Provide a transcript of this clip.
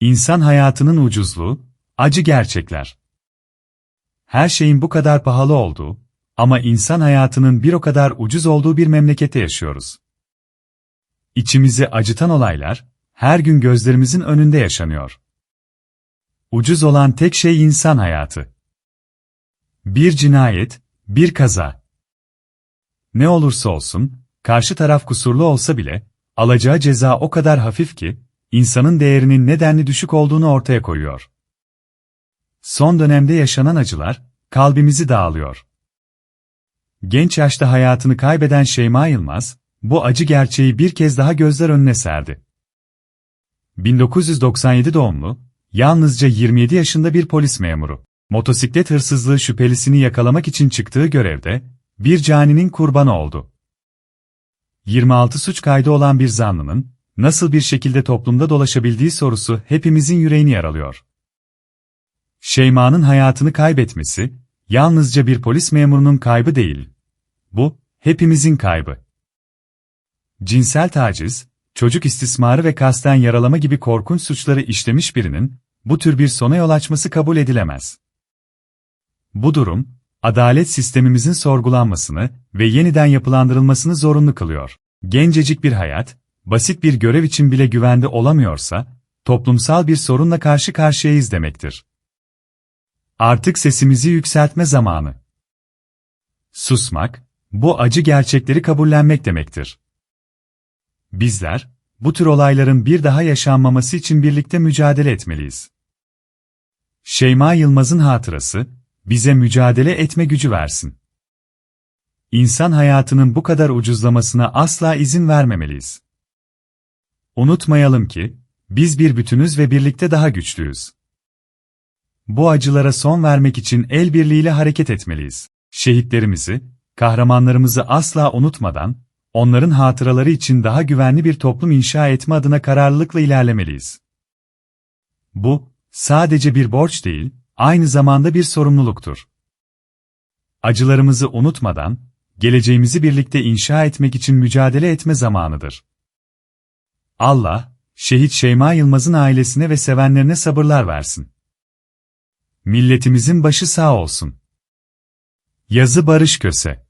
İnsan hayatının ucuzluğu, acı gerçekler. Her şeyin bu kadar pahalı olduğu ama insan hayatının bir o kadar ucuz olduğu bir memlekette yaşıyoruz. İçimizi acıtan olaylar, her gün gözlerimizin önünde yaşanıyor. Ucuz olan tek şey insan hayatı. Bir cinayet, bir kaza. Ne olursa olsun, karşı taraf kusurlu olsa bile, alacağı ceza o kadar hafif ki, insanın değerinin nedenli düşük olduğunu ortaya koyuyor. Son dönemde yaşanan acılar, kalbimizi dağılıyor. Genç yaşta hayatını kaybeden Şeyma Yılmaz, bu acı gerçeği bir kez daha gözler önüne serdi. 1997 doğumlu, yalnızca 27 yaşında bir polis memuru. Motosiklet hırsızlığı şüphelisini yakalamak için çıktığı görevde, bir caninin kurbanı oldu. 26 suç kaydı olan bir zanlının, nasıl bir şekilde toplumda dolaşabildiği sorusu hepimizin yüreğini yaralıyor. Şeyma'nın hayatını kaybetmesi, yalnızca bir polis memurunun kaybı değil. Bu, hepimizin kaybı. Cinsel taciz, çocuk istismarı ve kasten yaralama gibi korkunç suçları işlemiş birinin, bu tür bir sona yol açması kabul edilemez. Bu durum, adalet sistemimizin sorgulanmasını ve yeniden yapılandırılmasını zorunlu kılıyor. Gencecik bir hayat, basit bir görev için bile güvende olamıyorsa, toplumsal bir sorunla karşı karşıyayız demektir. Artık sesimizi yükseltme zamanı. Susmak, bu acı gerçekleri kabullenmek demektir. Bizler, bu tür olayların bir daha yaşanmaması için birlikte mücadele etmeliyiz. Şeyma Yılmaz'ın hatırası, bize mücadele etme gücü versin. İnsan hayatının bu kadar ucuzlamasına asla izin vermemeliyiz. Unutmayalım ki, biz bir bütünüz ve birlikte daha güçlüyüz. Bu acılara son vermek için el birliğiyle hareket etmeliyiz. Şehitlerimizi, kahramanlarımızı asla unutmadan, onların hatıraları için daha güvenli bir toplum inşa etme adına kararlılıkla ilerlemeliyiz. Bu, sadece bir borç değil, aynı zamanda bir sorumluluktur. Acılarımızı unutmadan, geleceğimizi birlikte inşa etmek için mücadele etme zamanıdır. Allah, şehit Şeyma Yılmaz'ın ailesine ve sevenlerine sabırlar versin. Milletimizin başı sağ olsun. Yazı Barış Köse